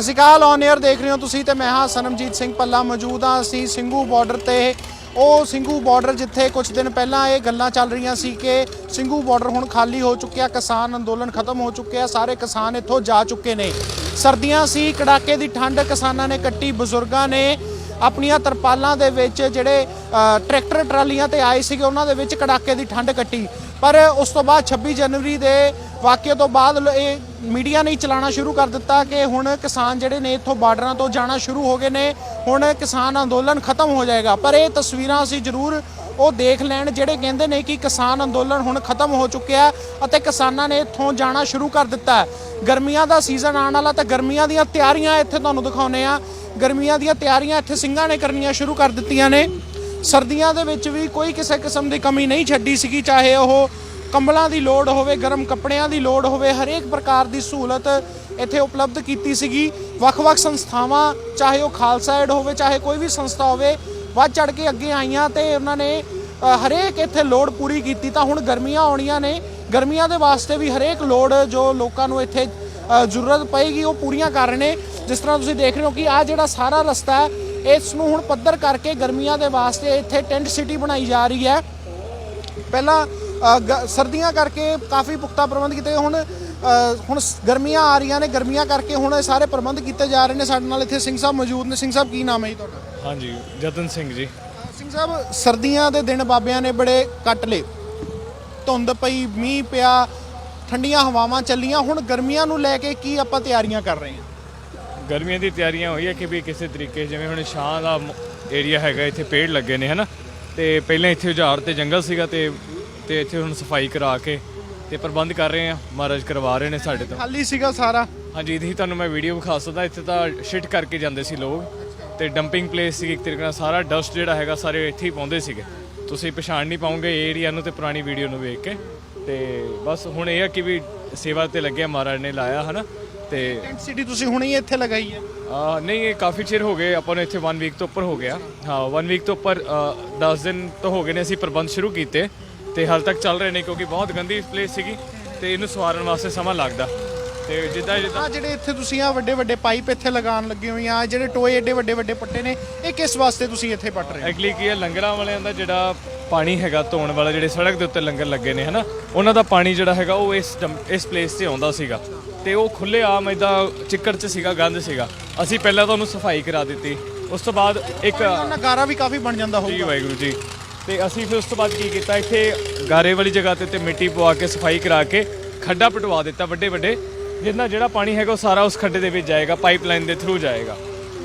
ਸਤਿ ਸ਼੍ਰੀ ਅਕਾਲ on air ਦੇਖ ਰਹੇ ਹੋ ਤੁਸੀਂ ਤੇ ਮੈਂ ਹਾਂ ਸਨਮਜੀਤ ਸਿੰਘ ਪੱਲਾ ਮੌਜੂਦ ਹਾਂ। ਅਸੀਂ ਸਿੰਘੂ ਬਾਰਡਰ ਤੇ, ਉਹ ਸਿੰਘੂ ਬਾਰਡਰ ਜਿੱਥੇ ਕੁਝ ਦਿਨ ਪਹਿਲਾਂ ਇਹ ਗੱਲਾਂ ਚੱਲ ਰਹੀਆਂ ਸੀ ਕਿ ਸਿੰਘੂ ਬਾਰਡਰ ਹੁਣ ਖਾਲੀ ਹੋ ਚੁੱਕਿਆ, ਕਿਸਾਨ ਅੰਦੋਲਨ ਖਤਮ ਹੋ ਚੁੱਕਿਆ, ਸਾਰੇ ਕਿਸਾਨ ਇੱਥੋਂ ਜਾ ਚੁੱਕੇ ਨੇ। ਸਰਦੀਆਂ ਸੀ, ਕੜਾਕੇ ਦੀ ਠੰਡ, ਕਿਸਾਨਾਂ ਨੇ ਕੱਟੀ, ਬਜ਼ੁਰਗਾਂ ਨੇ ਆਪਣੀਆਂ ਤਰਪਾਲਾਂ ਦੇ ਵਿੱਚ ਜਿਹੜੇ ਟਰੈਕਟਰ ਟਰਾਲੀਆਂ ਤੇ ਆਏ ਸੀਗੇ, ਉਹਨਾਂ ਦੇ ਵਿੱਚ ਕੜਾਕੇ ਦੀ ਠੰਡ ਕੱਟੀ। ਪਰ ਉਸ ਤੋਂ ਬਾਅਦ 26 ਜਨਵਰੀ ਦੇ ਵਾਕਿਆ ਤੋਂ ਬਾਅਦ ਇਹ ਮੀਡੀਆ ਨੇ ਹੀ ਚਲਾਉਣਾ ਸ਼ੁਰੂ ਕਰ ਦਿੱਤਾ ਕਿ ਹੁਣ ਕਿਸਾਨ ਜਿਹੜੇ ਨੇ ਇੱਥੋਂ ਬਾਰਡਰਾਂ ਤੋਂ ਜਾਣਾ ਸ਼ੁਰੂ ਹੋ ਗਏ ਨੇ, ਹੁਣ ਕਿਸਾਨ ਅੰਦੋਲਨ ਖਤਮ ਹੋ ਜਾਏਗਾ। ਪਰ ਇਹ ਤਸਵੀਰਾਂ ਅਸੀਂ ਜ਼ਰੂਰ ਉਹ ਦੇਖ ਲੈਣ ਜਿਹੜੇ ਕਹਿੰਦੇ ਨੇ ਕਿ ਕਿਸਾਨ ਅੰਦੋਲਨ ਹੁਣ ਖਤਮ ਹੋ ਚੁੱਕਿਆ ਅਤੇ ਕਿਸਾਨਾਂ ਨੇ ਇੱਥੋਂ ਜਾਣਾ ਸ਼ੁਰੂ ਕਰ ਦਿੱਤਾ। ਗਰਮੀਆਂ ਦਾ ਸੀਜ਼ਨ ਆਉਣ ਵਾਲਾ ਤਾਂ ਗਰਮੀਆਂ ਦੀਆਂ ਤਿਆਰੀਆਂ ਇੱਥੇ ਤੁਹਾਨੂੰ ਦਿਖਾਉਨੇ ਆ ਗਰਮੀਆਂ ਦੀਆਂ ਤਿਆਰੀਆਂ ਇੱਥੇ ਸਿੰਘਾਂ ਨੇ ਕਰਨੀਆਂ ਸ਼ੁਰੂ ਕਰ ਦਿੱਤੀਆਂ ਨੇ। ਸਰਦੀਆਂ ਦੇ ਵਿੱਚ ਵੀ ਕੋਈ ਕਿਸੇ ਕਿਸਮ ਦੀ ਕਮੀ ਨਹੀਂ ਛੱਡੀ ਸੀਗੀ, ਚਾਹੇ ਉਹ ਕੰਬਲਾਂ ਦੀ ਲੋੜ ਹੋਵੇ, ਗਰਮ ਕੱਪੜਿਆਂ ਦੀ ਲੋੜ ਹੋਵੇ, ਹਰੇਕ ਪ੍ਰਕਾਰ ਦੀ ਸਹੂਲਤ ਇੱਥੇ ਉਪਲਬਧ ਕੀਤੀ ਸੀਗੀ। ਵੱਖ-ਵੱਖ ਸੰਸਥਾਵਾਂ, ਚਾਹੇ ਉਹ ਖਾਲਸਾ ਏਡ ਹੋਵੇ, ਚਾਹੇ ਕੋਈ ਵੀ ਸੰਸਥਾ ਹੋਵੇ, ਵੱਧ ਚੜ ਕੇ ਅੱਗੇ ਆਈਆਂ ਤੇ ਉਹਨਾਂ ਨੇ ਹਰੇਕ ਇੱਥੇ ਲੋੜ ਪੂਰੀ ਕੀਤੀ ਤਾਂ ਹੁਣ ਗਰਮੀਆਂ ਆਉਣੀਆਂ ਨੇ। ਗਰਮੀਆਂ ਦੇ ਵਾਸਤੇ ਵੀ ਹਰੇਕ ਲੋੜ ਜੋ ਲੋਕਾਂ ਨੂੰ ਇੱਥੇ ਜ਼ਰੂਰਤ ਪਏਗੀ ਉਹ ਪੂਰੀਆਂ ਕਰ ਰਹੇ ਨੇ। ਜਿਸ ਤਰ੍ਹਾਂ ਤੁਸੀਂ ਦੇਖ ਰਹੇ ਹੋ ਕਿ ਆ ਜਿਹੜਾ ਸਾਰਾ ਰਸਤਾ ਹੈ ਇਸ ਨੂੰ ਹੁਣ ਪੱਧਰ ਕਰਕੇ ਗਰਮੀਆਂ ਦੇ ਵਾਸਤੇ ਇੱਥੇ ਟੈਂਟ ਸਿਟੀ ਬਣਾਈ ਜਾ ਰਹੀ ਹੈ। ਪਹਿਲਾਂ ਸਰਦੀਆਂ ਕਰਕੇ ਕਾਫੀ ਪੁਖਤਾ ਪ੍ਰਬੰਧ ਕੀਤੇ। ਹੁਣ ਹੁਣ ਗਰਮੀਆਂ ਆ ਰਹੀਆਂ ਨੇ। ਗਰਮੀਆਂ ਕਰਕੇ ਹੁਣ ਇਹ ਸਾਰੇ ਪ੍ਰਬੰਧ ਕੀਤੇ ਜਾ ਰਹੇ ਨੇ। ਸਾਡੇ ਨਾਲ ਇੱਥੇ ਸਿੰਘ ਸਾਹਿਬ ਮੌਜੂਦ ਨੇ। ਸਿੰਘ ਸਾਹਿਬ ਕੀ ਨਾਮ ਹੈ ਜੀ ਤੁਹਾਡਾ? ਹਾਂਜੀ ਜਤਨ ਸਿੰਘ ਜੀ। ਸਿੰਘ ਸਾਹਿਬ ਸਰਦੀਆਂ ਦੇ ਦਿਨ ਬਾਬਿਆਂ ਨੇ ਬੜੇ ਕੱਟ ਲਏ। ਧੁੰਦ ਪਈ ਮੀਂਹ ਪਿਆ ਠੰਡੀਆਂ ਹਵਾਵਾਂ ਚੱਲੀਆਂ। ਹੁਣ ਗਰਮੀਆਂ ਨੂੰ ਲੈ ਕੇ ਕੀ ਆਪਾਂ ਤਿਆਰੀਆਂ ਕਰ ਰਹੇ ਹਾਂ? ਗਰਮੀਆਂ ਦੀ ਤਿਆਰੀਆਂ ਹੋਈ ਹੈ ਕਿ ਵੀ ਕਿਸੇ ਤਰੀਕੇ ਜਿਵੇਂ ਹੁਣ ਛਾਂ ਦਾ ਏਰੀਆ ਹੈਗਾ ਇੱਥੇ ਪੇੜ ਲੱਗੇ ਨੇ ਹਨਾ? ਤੇ ਪਹਿਲਾਂ ਇੱਥੇ ਉਜਾੜ ਤੇ ਜੰਗਲ ਸੀਗਾ ਤੇ ਤੇ ਇੱਥੇ ਹੁਣ ਸਫ਼ਾਈ ਕਰਾ ਕੇ ਤੇ ਪ੍ਰਬੰਧ ਕਰ ਰਹੇ ਆ ਮਹਾਰਾਜ ਕਰਵਾ ਰਹੇ ਨੇ ਸਾਡੇ ਤੋਂ। ਖਾਲੀ ਸੀਗਾ ਸਾਰਾ? ਹਾਂਜੀ ਇਹਦੀ ਤੁਹਾਨੂੰ ਮੈਂ ਵੀਡੀਓ ਵਿਖਾ ਸਕਦਾ। ਇੱਥੇ ਤਾਂ ਸ਼ਿਟ ਕਰਕੇ ਜਾਂਦੇ ਸੀ ਲੋਕ। ਤੇ ਡੰਪਿੰਗ ਪਲੇਸ ਸੀ ਇੱਕ ਤਰੀਕੇ ਨਾਲ। ਸਾਰਾ ਡਸਟ ਜਿਹੜਾ ਹੈਗਾ ਸਾਰੇ ਇੱਥੇ ਹੀ ਪਾਉਂਦੇ ਸੀਗੇ। ਤੁਸੀਂ ਪਛਾਣ ਨਹੀਂ ਪਾਉਂਗੇ ਏਰੀਆ ਨੂੰ ਤੇ ਪੁਰਾਣੀ ਵੀਡੀਓ ਨੂੰ ਵੇਖ ਕੇ। ਤੇ ਬਸ ਹੁਣ ਇਹ ਆ ਕਿ ਵੀ ਸੇਵਾ ਤੇ ਲੱਗਿਆ ਮਹਾਰਾਜ ਨੇ ਲਾਇਆ ਹਨਾ? ਤੇ ਟੈਂਟ ਸਿਟੀ ਤੁਸੀਂ ਹੁਣੇ ਹੀ ਇੱਥੇ ਲਗਾਈ ਹੈ। ਆ ਨਹੀਂ ਇਹ ਕਾਫੀ ਚਿਰ ਹੋ ਗਏ ਆਪਾਂ ਨੂੰ ਇੱਥੇ 1 ਵੀਕ ਤੋਂ ਉੱਪਰ ਹੋ ਗਿਆ। ਹਾਂ 1 ਵੀਕ ਤੋਂ ਉੱਪਰ 10 ਦਿਨ ਤੋਂ ਹੋ ਗਏ ਨੇ ਅਸੀਂ ਪ੍ਰਬੰਧ ਸ਼ੁਰੂ ਕੀਤੇ ਤੇ ਹਾਲ ਤੱਕ ਚੱਲ ਰਹੇ ਨੇ ਕਿਉਂਕਿ ਬਹੁਤ ਗੰਦੀ ਪਲੇਸ ਸੀਗੀ ਤੇ ਇਹਨੂੰ ਸਵਾਰਨ ਵਾਸਤੇ ਸਮਾਂ ਲੱਗਦਾ। ਤੇ ਜਿੱਦਾਂ ਜਿੱਦਾਂ ਆ ਜਿਹੜੇ ਇੱਥੇ ਤੁਸੀਂ ਆ ਵੱਡੇ ਵੱਡੇ ਪਾਈਪ ਇੱਥੇ ਲਗਾਉਣ ਲੱਗੇ ਹੋਏ ਆ ਆਹ ਜਿਹੜੇ ਟੋਏ ਏਡੇ ਵੱਡੇ ਵੱਡੇ ਪੱਟੇ ਨੇ ਇਹ ਕਿਸ ਵਾਸਤੇ ਤੁਸੀਂ ਇੱਥੇ ਪੱਟ ਰਹੇ ਹੋ? ਐਕਚੁਅਲੀ ਕੀ ਹੈ ਲੰਗਰਾਂ ਵਾਲਿਆਂ ਦਾ ਜਿਹੜਾ ਪਾਣੀ ਹੈਗਾ ਧੋਣ ਵਾਲਾ ਜਿਹੜੇ ਸੜਕ ਦੇ ਉੱਤੇ ਲੰਗਰ ਲੱਗੇ ਨੇ ਹਨਾ ਉਹਨਾਂ ਦਾ ਪਾਣੀ ਜਿਹੜਾ ਹੈਗਾ ਉਹ ਇਸ ਡੰਪ- ਇਸ ਪਲੇਸ ਤੇ ਆਉਂਦਾ ਸੀਗਾ। ਤੇ ਉਹ ਖੁੱਲੇ ਆਮ ਇਦਾਂ ਚਿੱਕੜ 'ਚ ਸੀਗਾ ਗੰਦ ਸੀਗਾ। ਅਸੀਂ ਪਹਿਲਾਂ ਤਾਂ ਉਹਨੂੰ ਸਫ਼ਾਈ ਕਰਾ ਦਿੱਤੀ। ਉਸ ਤੋਂ ਬਾਅਦ ਇੱਕ ਉਹਨਾਂ ਗਾਰਾ ਵੀ ਕਾਫੀ ਬਣ ਜਾਂਦਾ ਜੀ ਹੋਊਗਾ। ਵਾਹਿਗੁਰੂ ਜੀ। ਤੇ ਅਸੀਂ ਫਿਰ ਉਸ ਤੋਂ ਬਾਅਦ ਕੀ ਕੀਤਾ ਇੱਥੇ ਗਾਰੇ ਵਾਲੀ ਜਗ੍ਹਾ ਤੇ ਤੇ ਮਿੱਟੀ ਪਵਾ ਕੇ ਸਫ਼ਾਈ ਕਰਾ ਕੇ ਖੱਡਾ ਪਟਵਾ ਦਿੱਤਾ ਵੱਡੇ ਵੱਡੇ ਜਿੰਨਾ ਜਿਹੜਾ ਪਾਣੀ ਹੈਗਾ ਉਹ ਸਾਰਾ ਉਸ ਖੱਡੇ ਦੇ ਵਿੱਚ ਜਾਏਗਾ ਪਾਈਪਲਾਈਨ ਦੇ ਥਰੂ ਜਾਏਗਾ।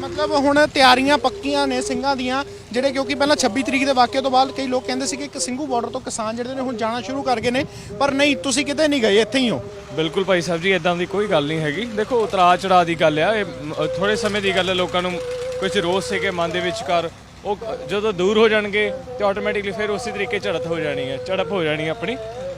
ਮਤਲਬ ਹੁਣ ਤਿਆਰੀਆਂ ਪੱਕੀਆਂ ਨੇ ਸਿੰਘਾਂ ਦੀਆਂ ਜਿਹੜੇ ਕਿਉਂਕਿ ਪਹਿਲਾਂ 26 ਤਰੀਕ ਦੇ ਵਾਕਿਆ ਤੋਂ ਬਾਅਦ ਕਈ ਲੋਕ ਕਹਿੰਦੇ ਸੀ ਕਿ ਸਿੰਘੂ ਬਾਰਡਰ ਤੋਂ ਕਿਸਾਨ ਜਿਹੜੇ ਨੇ ਹੁਣ ਜਾਣਾ ਸ਼ੁਰੂ ਕਰ ਗਏ ਨੇ ਪਰ ਨਹੀਂ ਤੁਸੀਂ ਕਿਤੇ ਨਹੀਂ ਗਏ ਇੱਥੇ ਹੀ ਹੋ। ਬਿਲਕੁਲ ਭਾਈ ਸਾਹਿਬ ਜੀ ਇਦਾਂ ਦੀ ਕੋਈ ਗੱਲ ਨਹੀਂ ਹੈਗੀ। ਦੇਖੋ ਉਤਰਾ ਚੜਾ ਦੀ ਗੱਲ ਆ ਇਹ ਥੋੜੇ ਸਮੇਂ ਦੀ ਗੱਲ ਹੈ ਲੋਕਾਂ ਨੂੰ ਕੁਝ ਰੋਸ ਸੀਗੇ ਮਨ ਦੇ ਵਿੱਚ ਕਰ ਉਹ ਜਦੋਂ ਦੂਰ ਹੋ ਜਾਣਗੇ ਤੇ ਆਟੋਮੈਟਿਕਲੀ ਫਿਰ ਉਸੇ ਤਰੀਕੇ ਝੜਪ ਹੋ ਜਾਣੀ ਹੈ ਝੜਪ ਹੋ ਜਾਣੀ ਹੈ ਆਪਣੀ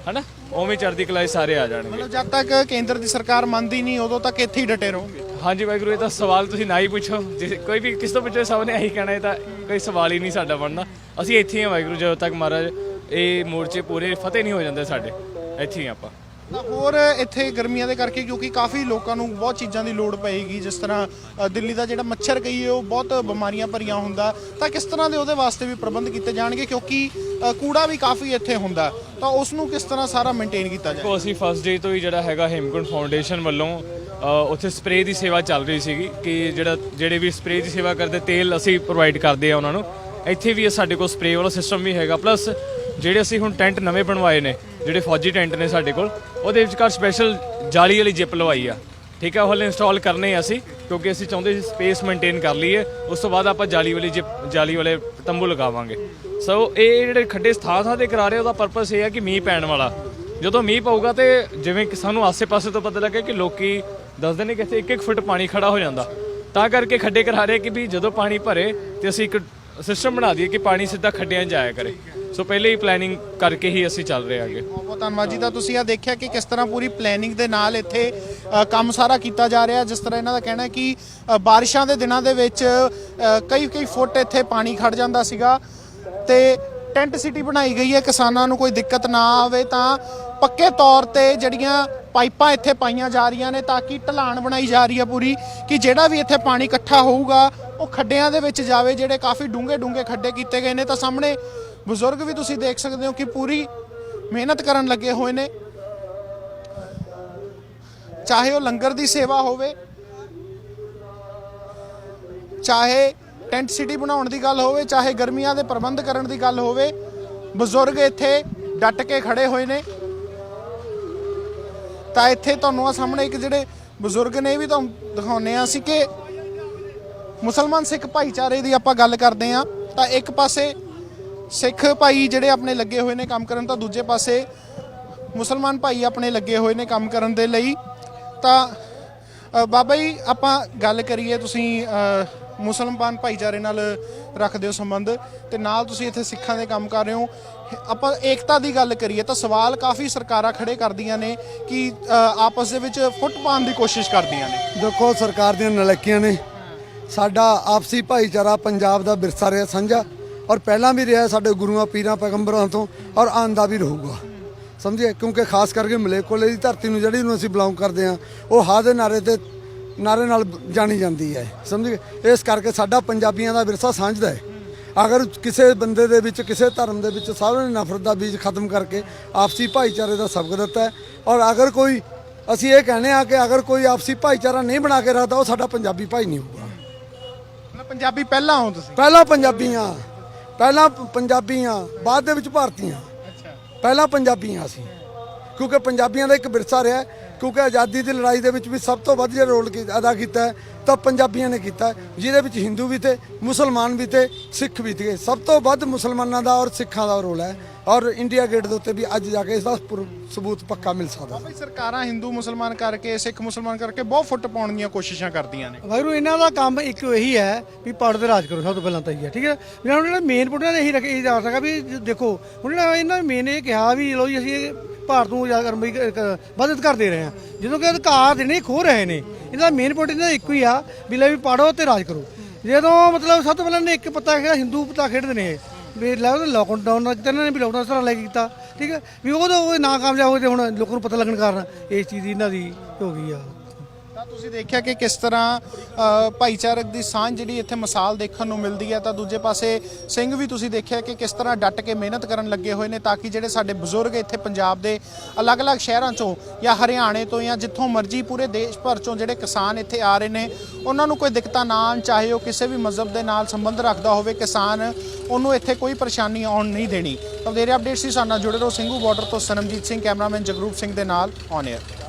ਹਨਾ? ਉਵੇਂ ਚੜ੍ਹਦੀ ਕਲਾਈ ਸਾਰੇ ਆ ਜਾਣਗੇ। ਮਤਲਬ ਜਦ ਤੱਕ ਕੇਂਦਰ ਦੀ ਸਰਕਾਰ ਮੰਨਦੀ ਨਹੀਂ ਉਦੋਂ ਤੱਕ ਇੱਥੇ ਹੀ ਡਟੇ ਰਹੋਗੇ। ਹਾਂਜੀ ਵਾਹਿਗੁਰੂ, ਇਹ ਤਾਂ ਸਵਾਲ ਤੁਸੀਂ ਨਾ ਹੀ ਪੁੱਛੋ। ਜੇ ਕੋਈ ਵੀ ਕਿਸ ਤੋਂ ਪੁੱਛੇ, ਸਭ ਨੇ ਇਹੀ ਕਹਿਣਾ, ਇਹ ਤਾਂ ਕੋਈ ਸਵਾਲ ਹੀ ਨਹੀਂ ਸਾਡਾ ਬਣਦਾ ਅਸੀਂ ਇੱਥੇ ਹੀ ਹਾਂ ਵਾਹਿਗੁਰੂ, ਜਦੋਂ ਤੱਕ ਮਹਾਰਾਜ ਇਹ ਮੋਰਚੇ ਪੂਰੇ ਫਤਿਹ ਨਹੀਂ ਹੋ ਜਾਂਦੇ ਸਾਡੇ। ਇੱਥੇ ਹੀ ਆਪਾਂ। ਤਾਂ ਹੋਰ ਇੱਥੇ ਗਰਮੀਆਂ ਦੇ ਕਰਕੇ ਕਿਉਂਕਿ ਕਾਫੀ ਲੋਕਾਂ ਨੂੰ ਬਹੁਤ ਚੀਜ਼ਾਂ ਦੀ ਲੋੜ ਪਏਗੀ ਜਿਸ ਤਰ੍ਹਾਂ ਅ, ਦਿੱਲੀ ਦਾ ਜਿਹੜਾ ਮੱਛਰ ਕਹੀਏ ਉਹ ਬਹੁਤ ਬਿਮਾਰੀਆਂ ਭਰੀਆਂ ਹੁੰਦਾ ਤਾਂ ਕਿਸ ਤਰ੍ਹਾਂ ਦੇ ਉਹਦੇ ਵਾਸਤੇ ਵੀ ਪ੍ਰਬੰਧ ਕੀਤੇ ਜਾਣਗੇ? ਕਿਉਂਕਿ ਅ, ਕੂੜਾ ਵੀ ਕਾਫੀ ਇੱਥੇ ਹੁੰਦਾ ਤਾਂ ਉਸ ਨੂੰ ਕਿਸ ਤਰ੍ਹਾਂ ਸਾਰਾ ਮੇਨਟੇਨ ਕੀਤਾ ਜਾਏ? ਦੇਖੋ ਅਸੀਂ ਫਸਟ ਡੇ ਤੋਂ ਹੀ ਜਿਹੜਾ ਹੈਗਾ ਹੇਮਕੁੰਟ ਫਾਊਂਡੇਸ਼ਨ ਵੱਲੋਂ ਅ, ਉੱਥੇ ਸਪਰੇਅ ਦੀ ਸੇਵਾ ਚੱਲ ਰਹੀ ਸੀਗੀ ਕਿ ਜਿਹੜਾ ਜਿਹੜੇ ਵੀ ਸਪਰੇਅ ਦੀ ਸੇਵਾ ਕਰਦੇ ਤੇਲ ਅਸੀਂ ਪ੍ਰੋਵਾਈਡ ਕਰਦੇ ਆ ਉਹਨਾਂ ਨੂੰ। ਇੱਥੇ ਵੀ ਇਹ ਸਾਡੇ ਕੋਲ ਸਪਰੇਅ ਵਾਲਾ ਸਿਸਟਮ ਵੀ ਹੈਗਾ ਪਲੱਸ ਜਿਹੜੇ ਅਸੀਂ ਹੁਣ ਟੈਂਟ ਨਵੇਂ ਬਣਵਾਏ ਨੇ ਜਿਹੜੇ ਫੌਜੀ ਟੈਂਟ ਨੇ ਸਾਡੇ ਕੋਲ, ਉਹਦੇ ਵਿਚਕਾਰ ਸਪੈਸ਼ਲ ਜਾਲੀ ਵਾਲੀ ਜਿਪ ਲਵਾਈ ਆ। ਠੀਕ ਹੈ ਉਹ ਹਲੇ ਇੰਸਟਾਲ ਕਰਨੇ ਆ ਅਸੀਂ, ਕਿਉਂਕਿ ਅਸੀਂ ਚਾਹੁੰਦੇ ਸੀ ਸਪੇਸ ਮੇਨਟੇਨ ਕਰ ਲਈਏ, ਉਸ ਤੋਂ ਬਾਅਦ ਆਪਾਂ ਜਾਲੀ ਵਾਲੀ ਜਿਪ, ਜਾਲੀ ਵਾਲੇ ਤੰਬੂ ਲਗਾਵਾਂਗੇ। ਸੋ ਇਹ ਜਿਹੜੇ ਖੱਡੇ ਥਾਂ ਥਾਂ ਤੇ ਕਰਾ ਰਹੇ ਉਹਦਾ ਪਰਪਸ ਇਹ ਆ ਕਿ ਮੀਂਹ ਪੈਣ ਵਾਲਾ। ਜਦੋਂ ਮੀਂਹ ਪਊਗਾ ਤੇ ਜਿਵੇਂ ਕਿ ਸਾਨੂੰ ਆਸੇ-ਪਾਸੇ ਤੋਂ ਪਤਾ ਲੱਗਿਆ ਕਿ ਲੋਕੀ ਦੱਸਦੇ ਨੇ ਕਿ ਇੱਥੇ ਇੱਕ ਇੱਕ ਫੁੱਟ ਪਾਣੀ ਖੜਾ ਹੋ ਜਾਂਦਾ। ਤਾਂ ਕਰਕੇ ਖੱਡੇ ਕਰਾ ਰਹੇ ਕਿ ਵੀ ਜਦੋਂ ਪਾਣੀ ਭਰੇ ਤੇ ਅਸੀਂ ਇੱਕ ਸਿਸਟਮ ਬਣਾ ਦਈਏ ਕਿ ਪਾਣੀ ਸਿੱਧਾ ਖੱਡਿਆਂ 'ਚ ਜਾਇਆ ਕਰੇ। ਸੋ ਪਹਿਲੇ ਹੀ ਪਲੈਨਿੰਗ ਕਰਕੇ ਹੀ ਅਸੀਂ ਚੱਲ ਰਹੇ ਹਾਂਗੇ। ਬਹੁਤ ਬਹੁਤ ਧੰਨਵਾਦ ਜੀ। ਤਾਂ ਤੁਸੀਂ ਆ ਦੇਖਿਆ ਕਿ ਕਿਸ ਤਰ੍ਹਾਂ ਪੂਰੀ ਪਲੈਨਿੰਗ ਦੇ ਨਾਲ ਇੱਥੇ ਕੰਮ ਸਾਰਾ ਕੀਤਾ ਜਾ ਰਿਹਾ। ਜਿਸ ਤਰ੍ਹਾਂ ਇਹਨਾਂ ਦਾ ਕਹਿਣਾ ਹੈ ਕਿ ਬਾਰਿਸ਼ਾਂ ਦੇ ਦਿਨਾਂ ਦੇ ਵਿੱਚ ਕਈ ਕਈ ਫੁੱਟ ਇੱਥੇ ਪਾਣੀ ਖੜ ਜਾਂਦਾ ਸੀਗਾ ਤੇ ਟੈਂਟ ਸਿਟੀ ਬਣਾਈ ਗਈ ਹੈ। ਕਿਸਾਨਾਂ ਨੂੰ ਕੋਈ ਦਿੱਕਤ ਨਾ ਆਵੇ ਤਾਂ ਪੱਕੇ ਤੌਰ ਤੇ ਜਿਹੜੀਆਂ ਪਾਈਪਾਂ ਇੱਥੇ ਪਾਈਆਂ ਜਾ ਰਹੀਆਂ ਨੇ ਤਾਂ ਕਿ ਢਲਾਣ ਬਣਾਈ ਜਾ ਰਹੀ ਹੈ ਪੂਰੀ, ਕਿ ਜਿਹੜਾ ਵੀ ਇੱਥੇ ਪਾਣੀ ਇਕੱਠਾ ਹੋਊਗਾ, ਉਹ ਖੱਡਿਆਂ ਦੇ ਵਿੱਚ ਜਾਵੇ, ਜਿਹੜੇ ਕਾਫੀ ਡੂੰਘੇ ਡੂੰਘੇ ਖੱਡੇ ਕੀਤੇ ਗਏ ਨੇ। ਤਾਂ ਸਾਹਮਣੇ ਬਜ਼ੁਰਗ ਵੀ ਤੁਸੀਂ ਦੇਖ ਸਕਦੇ ਹੋ ਕਿ ਪੂਰੀ ਮਿਹਨਤ ਕਰਨ ਲੱਗੇ ਹੋਏ ਨੇ। ਚਾਹੇ ਉਹ ਲੰਗਰ ਦੀ ਸੇਵਾ ਹੋਵੇ, ਚਾਹੇ ਟੈਂਟ ਸਿਟੀ ਬਣਾਉਣ ਦੀ ਗੱਲ ਹੋਵੇ, ਚਾਹੇ ਗਰਮੀਆਂ ਦੇ ਪ੍ਰਬੰਧ ਕਰਨ ਦੀ ਗੱਲ ਹੋਵੇ, ਬਜ਼ੁਰਗ ਇੱਥੇ ਡਟ ਕੇ ਖੜੇ ਹੋਏ ਨੇ। ਤਾਂ ਇੱਥੇ ਤੁਹਾਨੂੰ ਆ ਸਾਹਮਣੇ ਇੱਕ ਜਿਹੜੇ ਬਜ਼ੁਰਗ ਨੇ ਇਹ ਵੀ ਤੁਹਾਨੂੰ ਦਿਖਾਉਂਦੇ ਆ ਅਸੀਂ ਕਿ ਮੁਸਲਮਾਨ ਸਿੱਖ ਭਾਈਚਾਰੇ ਦੀ ਆਪਾਂ ਗੱਲ ਕਰਦੇ ਆ ਤਾਂ ਇੱਕ ਪਾਸੇ ਸਿੱਖ ਭਾਈ ਜਿਹੜੇ ਆਪਣੇ ਲੱਗੇ ਹੋਏ ਨੇ ਕੰਮ ਕਰਨ ਤਾਂ ਦੂਜੇ ਪਾਸੇ ਮੁਸਲਮਾਨ ਭਾਈ ਆਪਣੇ ਲੱਗੇ ਹੋਏ ਨੇ ਕੰਮ ਕਰਨ ਦੇ ਲਈ, ਤਾਂ ਬਾਬਾ ਜੀ, ਆਪਾਂ ਗੱਲ ਕਰੀਏ ਤੁਸੀਂ ਮੁਸਲਮਾਨ ਭਾਈਚਾਰੇ ਨਾਲ ਰੱਖਦੇ ਹੋ ਸੰਬੰਧ ਤੇ ਨਾਲ ਤੁਸੀਂ ਇੱਥੇ ਸਿੱਖਾਂ ਦੇ ਕੰਮ ਕਰ ਰਹੇ ਹੋ। ਆਪਾਂ ਏਕਤਾ ਦੀ ਗੱਲ ਕਰੀਏ ਤਾਂ ਸਵਾਲ ਕਾਫੀ ਸਰਕਾਰਾਂ ਖੜੇ ਕਰਦੀਆਂ ਨੇ ਕਿ ਆਪਸ ਦੇ ਵਿੱਚ ਫੁੱਟ ਪਾਉਣ ਦੀ ਕੋਸ਼ਿਸ਼ ਕਰਦੀਆਂ ਨੇ। ਦੇਖੋ, ਸਰਕਾਰ ਦੀਆਂ ਨਲੈਕੀਆਂ ਨੇ। ਸਾਡਾ ਆਪਸੀ ਭਾਈਚਾਰਾ ਪੰਜਾਬ ਦਾ ਵਿਰਸਾ ਰਿਹਾ, ਸਾਂਝਾ। ਔਰ ਪਹਿਲਾਂ ਵੀ ਰਿਹਾ ਸਾਡੇ ਗੁਰੂਆਂ ਪੀਰਾਂ ਪੈਗੰਬਰਾਂ ਤੋਂ ਔਰ ਆਂਦਾ ਵੀ ਰਹੂਗਾ। ਸਮਝੇ ਕਿਉਂਕਿ ਖਾਸ ਕਰਕੇ ਮਲੇਕੋਲੇ ਦੀ ਧਰਤੀ ਨੂੰ ਜਿਹੜੀ ਨੂੰ ਅਸੀਂ ਬਿਲੋਂਗ ਕਰਦੇ ਹਾਂ ਉਹ ਹਾ ਦੇ ਨਾਰੇ ਤੇ ਨਾਰੇ ਨਾਲ ਜਾਣੀ ਜਾਂਦੀ ਹੈ। ਸਮਝੇ ਇਸ ਕਰਕੇ ਸਾਡਾ ਪੰਜਾਬੀਆਂ ਦਾ ਵਿਰਸਾ ਸਾਂਝਦਾ ਹੈ। ਅਗਰ ਕਿਸੇ ਬੰਦੇ ਦੇ ਵਿੱਚ ਕਿਸੇ ਧਰਮ ਦੇ ਵਿੱਚ ਸਾਰਿਆਂ ਨੇ ਨਫ਼ਰਤ ਦਾ ਬੀਜ ਖਤਮ ਕਰਕੇ ਆਪਸੀ ਭਾਈਚਾਰੇ ਦਾ ਸਬਕ ਦਿੱਤਾ ਹੈ ਔਰ ਅਗਰ ਕੋਈ ਅਸੀਂ ਇਹ ਕਹਿੰਦੇ ਆ ਕਿ ਅਗਰ ਕੋਈ ਆਪਸੀ ਭਾਈਚਾਰਾ ਨਹੀਂ ਬਣਾ ਕੇ ਰੱਖਦਾ ਉਹ ਸਾਡਾ ਪੰਜਾਬੀ ਭਾਈ ਨਹੀਂ ਹੋਊਗਾ। ਪੰਜਾਬੀ ਪਹਿਲਾਂ ਹੋ ਤੁਸੀਂ? ਪਹਿਲਾਂ ਪੰਜਾਬੀਆਂ। ਪਹਿਲਾਂ ਪ- ਪੰਜਾਬੀਆਂ ਬਾਅਦ ਦੇ ਵਿੱਚ ਭਾਰਤੀਆਂ। ਪਹਿਲਾਂ ਪੰਜਾਬੀਆਂ ਅਸੀਂ ਕਿਉਂਕਿ ਪੰਜਾਬੀਆਂ ਦਾ ਇੱਕ ਵਿਰਸਾ ਰਿਹਾ ਕਿਉਂਕਿ ਆਜ਼ਾਦੀ ਦੀ ਲੜਾਈ ਦੇ ਵਿੱਚ ਵੀ ਸਭ ਤੋਂ ਵੱਧ ਜਿਹੜਾ ਰੋਲ ਅਦਾ ਕੀਤਾ ਤਾਂ ਪੰਜਾਬੀਆਂ ਨੇ ਕੀਤਾ ਜਿਹਦੇ ਵਿੱਚ ਹਿੰਦੂ ਵੀ ਤੇ ਮੁਸਲਮਾਨ ਵੀ ਤੇ ਸਿੱਖ ਵੀ ਤੇ। ਸਭ ਤੋਂ ਵੱਧ ਮੁਸਲਮਾਨਾਂ ਦਾ ਔਰ ਸਿੱਖਾਂ ਦਾ ਰੋਲ ਹੈ। ਔਰ ਇੰਡੀਆ ਗੇਟ ਦੇ ਉੱਤੇ ਵੀ ਅੱਜ ਜਾ ਕੇ ਇਸ ਦਾ ਸਬੂਤ ਪੱਕਾ ਮਿਲ ਸਕਦਾ ਬਾਬਾ ਜੀ ਸਰਕਾਰਾਂ ਹਿੰਦੂ ਮੁਸਲਮਾਨ ਕਰਕੇ ਸਿੱਖ ਮੁਸਲਮਾਨ ਕਰਕੇ ਬਹੁਤ ਫੁੱਟ ਪਾਉਣ ਦੀਆਂ ਕੋਸ਼ਿਸ਼ਾਂ ਕਰਦੀਆਂ ਨੇ। ਵਾਹਿਗੁਰੂ ਇਹਨਾਂ ਦਾ ਕੰਮ ਇੱਕ ਇਹੀ ਹੈ ਵੀ ਪਹਾੜ ਤੇ ਰਾਜ ਕਰੋ ਸਭ ਤੋਂ ਪਹਿਲਾਂ ਤਾਂ ਇਹ ਹੈ ਠੀਕ ਹੈ? ਇਹਨਾਂ ਨੂੰ ਮੇਨ ਨੇ ਇਹੀ ਰੱਖ ਇਹ ਜਾ ਸਕਾ ਵੀ ਦੇਖੋ ਹੁਣ ਇਹਨਾਂ ਮੇਨ ਇਹ ਕਿਹਾ ਵੀ ਲੋ ਜੀ ਅਸੀਂ ਇਹ ਭਾਰਤ ਨੂੰ ਜਾ ਕਰਮ ਮਦਦ ਕਰਦੇ ਰਹੇ ਹਾਂ। ਜਦੋਂ ਕਿ ਅਧਿਕਾਰ ਦੇਣੇ ਖੋ ਰਹੇ ਨੇ ਇਹਦਾ ਮੇਨ ਪੁੱਟ ਇਹਨਾਂ ਦਾ ਇੱਕੋ ਹੀ ਆ ਵੀ ਲੈ ਵੀ ਪਾੜੋ ਤੇ ਰਾਜ ਕਰੋ। ਜਦੋਂ ਮਤਲਬ ਸਭ ਤੋਂ ਪਹਿਲਾਂ ਨੇ ਇੱਕ ਪੱਤਾ ਖੇਡਿਆ ਹਿੰਦੂ ਪੱਤਾ ਖੇਡਦੇ ਨੇ ਇਹ। ਵੀ ਲੈ ਲੋਕਡਾਊਨ ਨਾਲ ਇਹਨਾਂ ਨੇ ਵੀ ਲੋਕਡਾਊਨ ਸਾਰਾ ਲੈ ਕੇ ਕੀਤਾ, ਠੀਕ ਹੈ? ਵੀ ਉਦੋਂ ਉਹ ਨਾ ਕਾਮਯਾਬ ਹੋਏ ਤੇ ਹੁਣ ਲੋਕਾਂ ਨੂੰ ਪਤਾ ਲੱਗਣ ਕਾਰਨ ਇਸ ਚੀਜ਼ ਦੀ ਇਹਨਾਂ ਦੀ ਹੋ ਗਈ ਆ। ਤਾਂ ਤੁਸੀਂ ਦੇਖਿਆ ਕਿ ਕਿਸ ਤਰ੍ਹਾਂ ਭਾਈਚਾਰਕ ਦੀ ਸਾਂਝ ਜਿਹੜੀ ਇੱਥੇ ਮਿਸਾਲ ਦੇਖਣ ਨੂੰ ਮਿਲਦੀ ਹੈ, ਤਾਂ ਦੂਜੇ ਪਾਸੇ ਸਿੰਘ ਵੀ ਤੁਸੀਂ ਦੇਖਿਆ ਕਿ ਕਿਸ ਤਰ੍ਹਾਂ ਡਟ ਕੇ ਮਿਹਨਤ ਕਰਨ ਲੱਗੇ ਹੋਏ ਨੇ ਤਾਂ ਕਿ ਜਿਹੜੇ ਸਾਡੇ ਬਜ਼ੁਰਗ ਇੱਥੇ ਪੰਜਾਬ ਦੇ ਅਲੱਗ-ਅਲੱਗ ਸ਼ਹਿਰਾਂ ਚੋਂ ਜਾਂ ਹਰਿਆਣੇ ਤੋਂ ਜਾਂ ਜਿੱਥੋਂ ਮਰਜ਼ੀ ਪੂਰੇ ਦੇਸ਼ ਭਰ ਚੋਂ ਜਿਹੜੇ ਕਿਸਾਨ ਇੱਥੇ ਆ ਰਹੇ ਨੇ, ਉਹਨਾਂ ਨੂੰ ਕੋਈ ਦਿੱਕਤਾਂ ਨਾ ਆਉਣ, ਚਾਹੇ ਉਹ ਕਿਸੇ ਵੀ ਮਜ਼ਹਬ ਦੇ ਨਾਲ ਸੰਬੰਧ ਰੱਖਦਾ ਹੋਵੇ, ਕਿਸਾਨ ਉਹਨੂੰ ਇੱਥੇ ਕੋਈ ਪਰੇਸ਼ਾਨੀ ਆਉਣ ਨਹੀਂ ਦੇਣੀ। ਤਾਂ ਵਧੇਰੇ ਅਪਡੇਟਸ ਸੀ, ਸਾਡੇ ਨਾਲ ਜੁੜੇ ਰਹੋ ਸਿੰਘੂ ਬਾਰਡਰ ਤੋਂ ਸਨਮਜੀਤ ਸਿੰਘ, ਕੈਮਰਾਮੈਨ ਜਗਰੂਪ ਸਿੰਘ ਦੇ ਨਾਲ ਔਨ 에ਅਰ